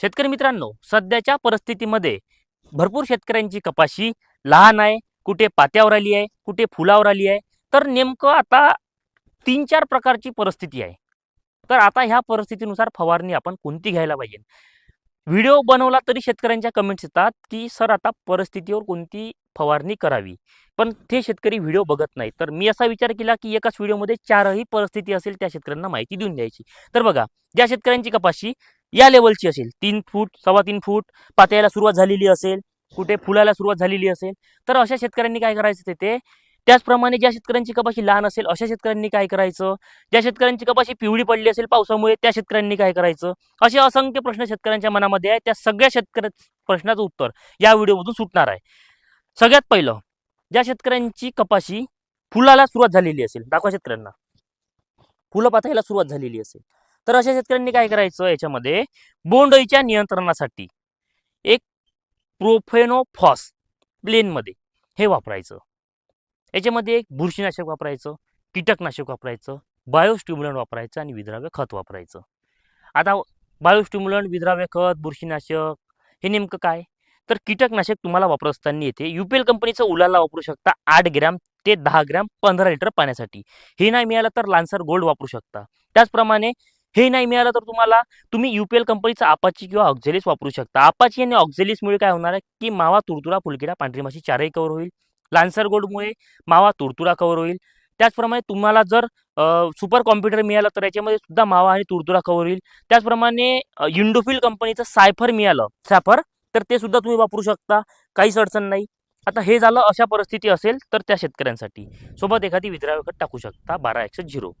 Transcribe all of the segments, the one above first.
शेतकरी मित्रांनो सध्याच्या परिस्थितीमध्ये भरपूर शेतकऱ्यांची कपाशी लहान आहे कुठे पात्यावर आली आहे कुठे फुलावर आली आहे तर नेमकं आता तीन चार प्रकारची परिस्थिती आहे. तर आता ह्या परिस्थितीनुसार फवारणी आपण कोणती घ्यायला पाहिजे? व्हिडिओ बनवला तरी शेतकऱ्यांच्या कमेंट्स येतात की सर आता परिस्थितीवर कोणती फवारणी करावी? पण ते शेतकरी व्हिडिओ बघत नाही. तर मी असा विचार केला की एकाच व्हिडिओमध्ये चारही परिस्थिती असेल त्या शेतकऱ्यांना माहिती देऊन द्यायची. तर बघा ज्या शेतकऱ्यांची कपाशी या लेवलची असेल. तीन फूट सव्वा तीन फूट पात्याला सुरुवात झालेली असेल कुठे फुलायला सुरुवात झालेली असेल तर अशा शेतकऱ्यांनी काय करायचं ते त्याचप्रमाणे ज्या शेतकऱ्यांची कपाशी लहान असेल अशा शेतकऱ्यांनी काय करायचं? ज्या शेतकऱ्यांची कपाशी पिवळी पडली असेल पावसामुळे त्या शेतकऱ्यांनी काय करायचं? असे असंख्य प्रश्न शेतकऱ्यांच्या मनामध्ये आहे त्या सगळ्या शेतकऱ्या प्रश्नाचं उत्तर या व्हिडिओमधून सुटणार आहे. सगळ्यात पहिलं ज्या शेतकऱ्यांची कपाशी फुलाला सुरुवात झालेली असेल दाखवा शेतकऱ्यांना. फुलं पातायला सुरुवात झालेली असेल. तर अशा शेतकऱ्यांनी काय करायचं याच्यामध्ये? बोंडईच्या नियंत्रणासाठी एक प्रोफेनोफॉस प्लेनमध्ये हे वापरायचं. याच्यामध्ये एक बुरशीनाशक वापरायचं कीटकनाशक वापरायचं बायोस्टिम्युलंट वापरायचं आणि विद्राव्य खत वापरायचं. आता बायोस्टिम्युलंट विद्राव्य खत बुरशीनाशक हे नेमकं काय? तर कीटकनाशक तुम्हाला वापरत असताना येते. युपीएल कंपनीचं उलाला वापरू शकता आठ ग्रॅम ते दहा ग्रॅम पंधरा लिटर पाण्यासाठी. हे नाही मिळालं तर लान्सर गोल्ड वापरू शकता. त्याचप्रमाणे हे नाही मिळालं तर तुम्हाला तुम्ही युपीएल कंपनीचा आपाची किंवा ऑक्झेलिस वापरू शकता. आपाची आणि ऑक्झेलिसमुळे काय होणार आहे की मावा तुरतुरा फुलकिडा पांढरी माशी चारही कव्हर होईल. लान्सर गोल्डमुळे मावा तुरतुरा कव्हर होईल. त्याचप्रमाणे तुम्हाला जर सुपर कॉम्प्युटर मिळालं तर याच्यामध्ये सुद्धा मावा आणि तुरतुरा कव्हर होईल. त्याचप्रमाणे युंडोफिल कंपनीचं सायफर मिळालं. सायफर तर ते सुद्धा तुम्ही वापरू शकता. काहीच अडचण नाही. आता हे झालं अशा परिस्थिती असेल तर त्या शेतकऱ्यांसाठी. सोबत एखादी विद्राव्य टाकू शकता. बारा एकशे झिरो.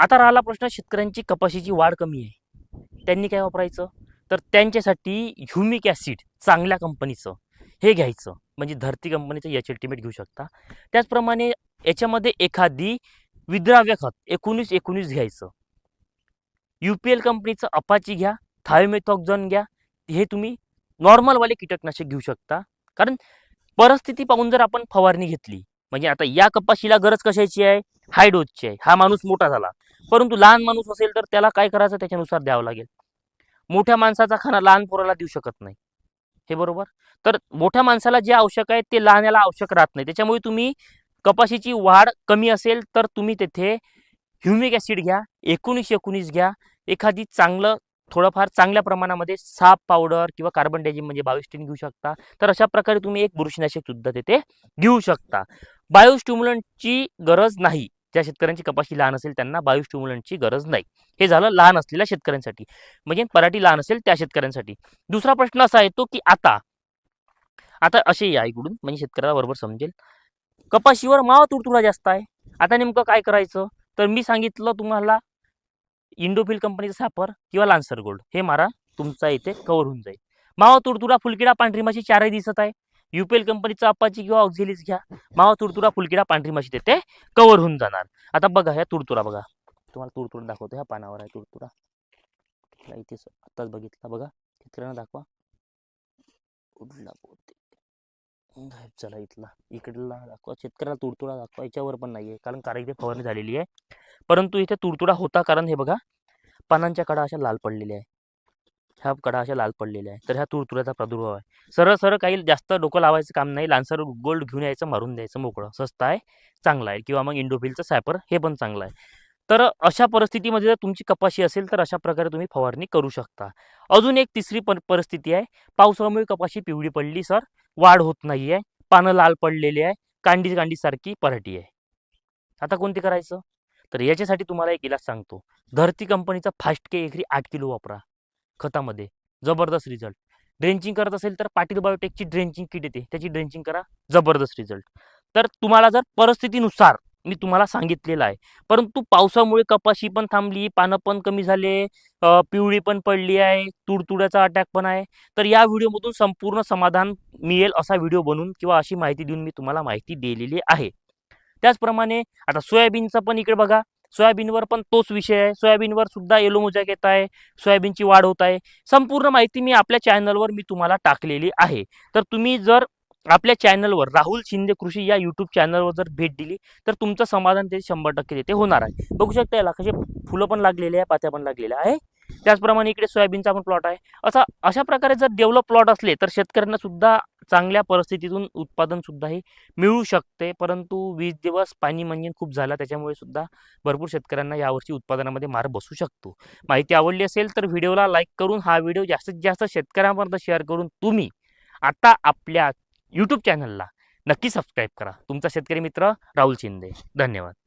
आता राहिला प्रश्न शेतकऱ्यांची कपाशीची वाढ कमी आहे. त्यांनी काय वापरायचं? तर त्यांच्यासाठी ह्युमिक ॲसिड चांगल्या कंपनीचं हे घ्यायचं. म्हणजे धरती कंपनीचं एच अल्टिमेट घेऊ शकता. त्याचप्रमाणे याच्यामध्ये एखादी विद्राव्य खत एकोणीस एकोणीस घ्यायचं. यू पी एल कंपनीचं अपाची घ्या थायोमेथॉक्झॉन घ्या हे तुम्ही नॉर्मलवाले कीटकनाशक घेऊ शकता. कारण परिस्थिती पाहून जर आपण फवारणी घेतली म्हणजे आता या कपाशीला गरज कशाची आहे? हायडोजची आहे. हा माणूस मोठा झाला. परंतु लहान माणूस असेल तर त्याला काय करायचं? त्याच्यानुसार द्यावं लागेल. मोठ्या माणसाचा खाना लहान पोराला देऊ शकत नाही. हे बरोबर? तर मोठ्या माणसाला जे आवश्यक आहे ते लहान्याला आवश्यक राहत नाही. त्याच्यामुळे तुम्ही कपाशीची वाढ कमी असेल तर तुम्ही तेथे ह्युमिक ॲसिड घ्या एकोणीस एकोणीस घ्या. एखादी चांगलं थोडंफार चांगल्या प्रमाणामध्ये साप पावडर किंवा कार्बन डायजिम म्हणजे बायोस्टिन घेऊ शकता. तर अशा प्रकारे तुम्ही एक बुरशीनाशक सुद्धा तेथे घेऊ शकता. बायोस्टिम्युलंटची गरज नाही. ज्या शेतकऱ्यांची कपाशी लहान असेल त्यांना बायोस्टिम्युलंटची गरज नाही. हे झालं लहान असलेल्या शेतकऱ्यांसाठी. म्हणजे पराठी लहान असेल त्या शेतकऱ्यांसाठी. दुसरा प्रश्न असा येतो की आता आता असे या इकडून म्हणजे शेतकऱ्याला बरोबर समजेल. कपाशीवर मावा तुडतुडा जास्त आहे. आता नेमकं काय करायचं? तर मी सांगितलं तुम्हाला इंडोफिल कंपनीचं सापर किंवा लान्सर गोल्ड हे मारा तुमचा इथे कव्हर होऊन जाईल. मावा तुडतुडा फुलकिडा पांढरी माशी चारही दिसत आहे. युपीएल कंपनीचा अप्पाची किंवा ऑक्झिलिस घ्या. मावा तुडतुडा फुलकिडा पांढरी माशी देते. कव्हर होऊन जाणार. आता बघा ह्या तुडतुडा बघा. तुम्हाला तुडतुडा दाखवतो. ह्या पानावर आहे तुडतुडा. ह्या इथे आत्ताच बघितला बघा. शेतकऱ्यांना दाखवा. उडला गायब झाला इथला. इकडला दाखवा. शेतकऱ्याला तुडतुडा दाखवा. याच्यावर पण नाहीये. कारण कारण इथे फवारणी झालेली आहे. परंतु इथे तुडतुडा होता कारण हे बघा. पानांच्या कडा अशा लाल पडलेल्या आहे ह्या कडा अशा लाल पडलेल्या आहे तर ह्या तुडतुड्याचा प्रादुर्भाव आहे. सरळ सरळ काही जास्त डोकं लावायचं काम नाही. लान्सर गोल्ड घेऊन यायचं मारून द्यायचं मोकळं. स्वस्त आहे चांगलं आहे. किंवा मग इंडोफिलचं सॅपर हे पण चांगलं आहे. तर अशा परिस्थितीमध्ये जर तुमची कपाशी असेल तर अशा प्रकारे तुम्ही फवारणी करू शकता. अजून एक तिसरी परिस्थिती आहे. पावसामुळे कपाशी पिवळी पडली सर. वाढ होत नाही आहे पानं लाल पडलेली आहे. कांडी कांडीसारखी पराठी आहे. आता कोणती करायचं? तर याच्यासाठी तुम्हाला एक इलाज सांगतो. धरती कंपनीचा फास्ट के एकरी आठ किलो वापरा. खतामध्ये. जबरदस्त रिझल्ट ड्रेंचिंग करत असेल तर पाटील बायोटेकची ड्रेंचिंग किट येते. त्याची ड्रेंचिंग करा. जबरदस्त रिझल्ट तर तुम्हाला जर परिस्थितीनुसार मी तुम्हाला सांगितलेलं आहे. परंतु पावसामुळे कपाशी पण थांबली पानं पण कमी झाले पिवळी पण पडली आहे तुडतुड्याचा अटॅक पण आहे. तर या व्हिडिओमधून संपूर्ण समाधान मिळेल असा व्हिडिओ बनवून किंवा अशी माहिती देऊन मी तुम्हाला माहिती दिलेली आहे. त्याचप्रमाणे आता सोयाबीनचा पण इकडे बघा. सोयाबीनवर पण तोच विषय आहे. सोयाबीनवर सुद्धा येलो मोजॅक येत आहे. सोयाबीनची वाढ होत आहे. संपूर्ण माहिती मी आपल्या चॅनलवर मी तुम्हाला टाकलेली आहे. तर तुम्ही जर आपल्या चॅनलवर राहुल शिंदे कृषी या यूट्यूब चॅनलवर जर भेट दिली तर तुमचं समाधान ते शंभर टक्के तिथे होणार आहे. बघू शकता याला कसे फुलं पण लागलेले आहे पात्या पण लागलेल्या आहे. त्याचप्रमाणे इकडे सोयाबीनचा पण प्लॉट आहे. असा अशा प्रकारे जर डेव्हलप प्लॉट असले तर शेतकऱ्यांना सुद्धा चांगल्या परिस्थितीतून उत्पादन सुद्धा हे मिळू शकते. परंतु वीस दिवस पाणी म्हणजे खूप झाला त्याच्यामुळे सुद्धा भरपूर शेतकऱ्यांना यावर्षी उत्पादनामध्ये मार बसू शकतो. माहिती आवडली असेल तर व्हिडिओला लाईक करून हा व्हिडिओ जास्तीत जास्त शेतकऱ्यांपर्यंत शेअर करून तुम्ही आता आपल्या यूट्यूब चॅनलला नक्की सबस्क्राईब करा. तुमचा शेतकरी मित्र राहुल शिंदे. धन्यवाद.